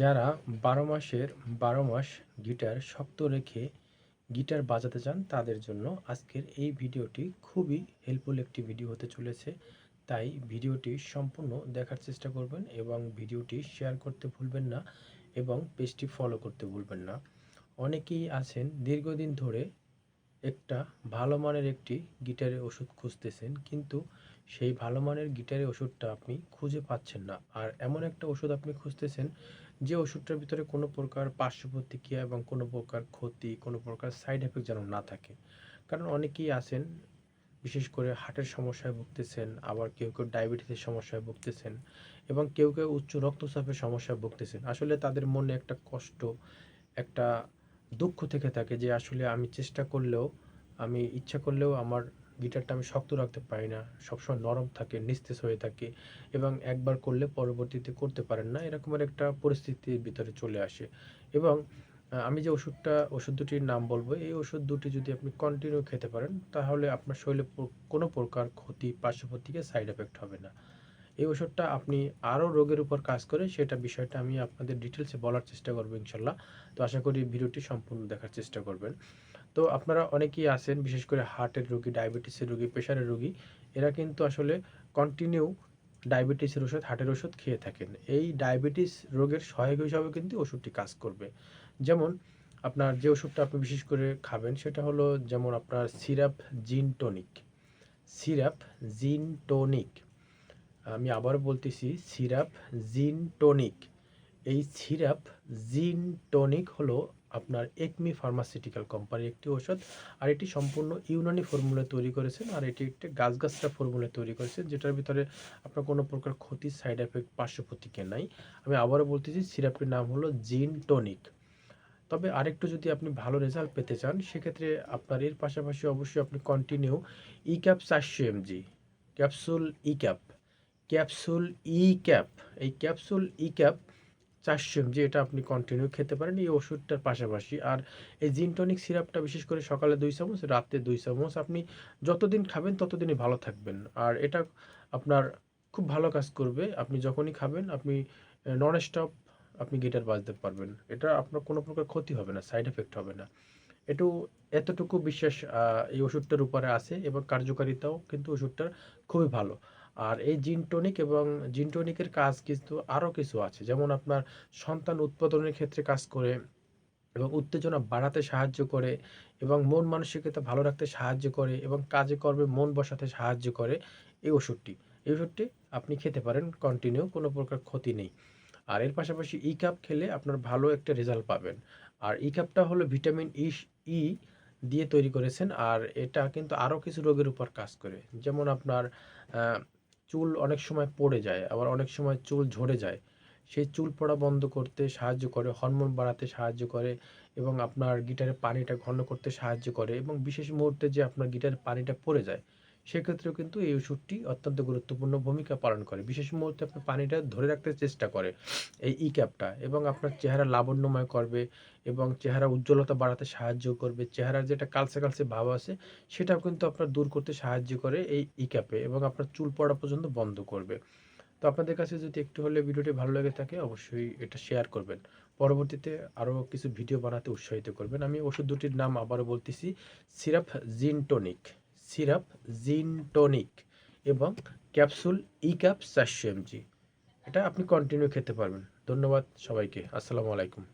যারা বারো মাসের বারো মাস গিটার শক্ত রেখে গিটার বাজাতে চান, তাদের জন্য আজকের এই ভিডিওটি খুবই হেল্পফুল একটি ভিডিও হতে চলেছে। তাই ভিডিওটি সম্পূর্ণ দেখার চেষ্টা করবেন এবং ভিডিওটি শেয়ার করতে ভুলবেন না এবং পেজটি ফলো করতে ভুলবেন না। অনেকেই আছেন দীর্ঘদিন ধরে একটা ভালো মানের একটি গিটারের ওষুধ খুঁজতেছেন, কিন্তু সেই ভালো মানের গিটারের ওষুধটা আপনি খুঁজে পাচ্ছেন না। আর এমন একটা ওষুধ আপনি খুঁজতেছেন, যে ওষুধটার ভিতরে কোনো প্রকার পার্শ্ব প্রতিক্রিয়া এবং কোনো প্রকার ক্ষতি, কোনো প্রকার সাইড এফেক্ট যেন না থাকে। কারণ অনেকেই আছেন, বিশেষ করে হার্টের সমস্যায় ভুগতেছেন, আবার কেউ কেউ ডায়াবেটিসের সমস্যায় ভুগতেছেন, এবং কেউ কেউ উচ্চ রক্তচাপের সমস্যায় ভুগতেছেন। আসলে তাদের মনে একটা কষ্ট, একটা দুঃখ থেকে থাকে যে আসলে আমি চেষ্টা করলেও, আমি ইচ্ছা করলেও আমার গিটারটা আমি শক্ত রাখতে পারি না। সবসময় নরম থাকে, নিস্তেজ হয়ে থাকে এবং একবার করলে পরবর্তীতে করতে পারেন না। এরকমের একটা পরিস্থিতির ভিতরে চলে আসে। এবং আমি যে ওষুধটা, ওষুধ দুটির নাম বলব, এই ওষুধ দুটি যদি আপনি কন্টিনিউ খেতে পারেন, তাহলে আপনার শরীরে কোনো প্রকার ক্ষতি পার্শ্বপ্রতিকে সাইড এফেক্ট হবে না। এই ওষুধটা আপনি আরও রোগের উপর কাজ করে সেটা বিষয়টা আমি আপনাদের ডিটেলসে বলার চেষ্টা করব ইনশাল্লাহ। তো আশা করি ভিডিওটি সম্পূর্ণ দেখার চেষ্টা করবেন। তো আপনারা অনেকেই আছেন, বিশেষ করে হার্টের রোগী ডায়াবেটিসের রোগী প্রেশারের রোগী, এরা কিন্তু আসলে কন্টিনিউ ডায়াবেটিসের ওষুধ হার্টের ওষুধ খেয়ে থাকেন। এই ডায়াবেটিস রোগের সহায়ক হিসাবে কিন্তু ওষুধটি কাজ করবে। যেমন আপনার যে ওষুধটা আপনি বিশেষ করে খাবেন সেটা হলো যেমন আপনার সিরাপ জিন টনিক সিরাপ জিন টনিক আমি আবার বলতেছি, সিরাপ জিন টনিক এই সিরাপ জিন টনিক হলো আপনার একমি ফার্মাসিউটিক্যাল কোম্পানির একটি ওষুধ আর এটি সম্পূর্ণ ইউনানি ফর্মুলা তৈরি করেছেন, আর এটি একটি গাছগাছরা ফর্মুলা তৈরি করেছেন, যেটার ভিতরে আপনার কোনো প্রকার ক্ষতি সাইড এফেক্ট পার্শ্ব প্রতিক্রিয়া নাই। আমি আবারও বলতেছি, সিরাপটির নাম হলো জিন টনিক তবে আরেকটু যদি আপনি ভালো রেজাল্ট পেতে চান, সেক্ষেত্রে আপনার এর পাশাপাশি অবশ্যই আপনি কন্টিনিউ ই ক্যাপ চারশো mg capsule E cap capsule E cap, এই ক্যাপসুল ই ক্যাপ চারশো এমজি এটা আপনি কন্টিনিউ খেতে পারেন এই ওষুধটার পাশাপাশি। আর এই জিনটনিক সিরাপটা বিশেষ করে সকালে দুই চামচ, রাতে দুই চামচ আপনি যতদিন খাবেন ততদিনই ভালো থাকবেন। আর এটা আপনার খুব ভালো কাজ করবে, আপনি যখনই খাবেন আপনি নন স্টপ আপনি গিটার বাজতে পারবেন। এটা আপনার কোনো প্রকার ক্ষতি হবে না সাইড এফেক্ট হবে না। একটু এতটুকু বিশ্বাস এই ওষুধটার উপরে আছে এবং কার্যকারিতাও কিন্তু ওষুধটার খুবই ভালো। আর এই জিনটনিক এবং জিনটনিকের কাজ কিন্তু আরও কিছু আছে। যেমন আপনার সন্তান উৎপাদনের ক্ষেত্রে কাজ করে এবং উত্তেজনা বাড়াতে সাহায্য করে এবং মন মানসিকতা ভালো রাখতে সাহায্য করে এবং কাজে কর্মে মন বসাতে সাহায্য করে এই ওষুধটি। এই ওষুধটি আপনি খেতে পারেন কন্টিনিউ কোনো প্রকার ক্ষতি নেই। আর এর পাশাপাশি ই কাপ খেলে আপনার ভালো একটা রেজাল্ট পাবেন। আর ই কাপটা হলো ভিটামিন ই ই দিয়ে তৈরি করেছেন, আর এটা কিন্তু আরও কিছু রোগের উপর কাজ করে। যেমন আপনার চুল অনেক সময় পড়ে যায়, আবার অনেক সময় চুল ঝরে যায়। সেই চুল পড়া বন্ধ করতে সাহায্য করে হরমোন বাড়াতে সাহায্য করে এবং আপনার গিটারের পানিটা ঘন করতে সাহায্য করে এবং বিশেষ মুহূর্তে যে আপনার গিটারের পানিটা পড়ে যায় সেক্ষেত্রেও কিন্তু এই ওষুধটি অত্যন্ত গুরুত্বপূর্ণ ভূমিকা পালন করে। বিশেষ মুহূর্তে আপনার পানিটা ধরে রাখতে চেষ্টা করে এই ই ক্যাপটা এবং আপনার চেহারা লাবণ্যময় করবে এবং চেহারা উজ্জ্বলতা বাড়াতে সাহায্য করবে। চেহারার যেটা কালসে কালসে ভাব আছে, সেটাও কিন্তু আপনার দূর করতে সাহায্য করে এই ই ক্যাপে এবং আপনার চুল পড়া পর্যন্ত বন্ধ করবে। তো আপনাদের কাছে যদি একটু হলে ভিডিওটি ভালো লেগে থাকে, অবশ্যই এটা শেয়ার করবেন। পরবর্তীতে আরও কিছু ভিডিও বানাতে উৎসাহিত করবেন। আমি ওষুধ দুটির নাম আবারও বলতেছি, syrup gin tonic syrup, gin tonic এবং ক্যাপসুল ই ক্যাপ চারশো এমজি। এটা আপনি কন্টিনিউ খেতে পারবেন। ধন্যবাদ সবাইকে। আসসালামু আলাইকুম।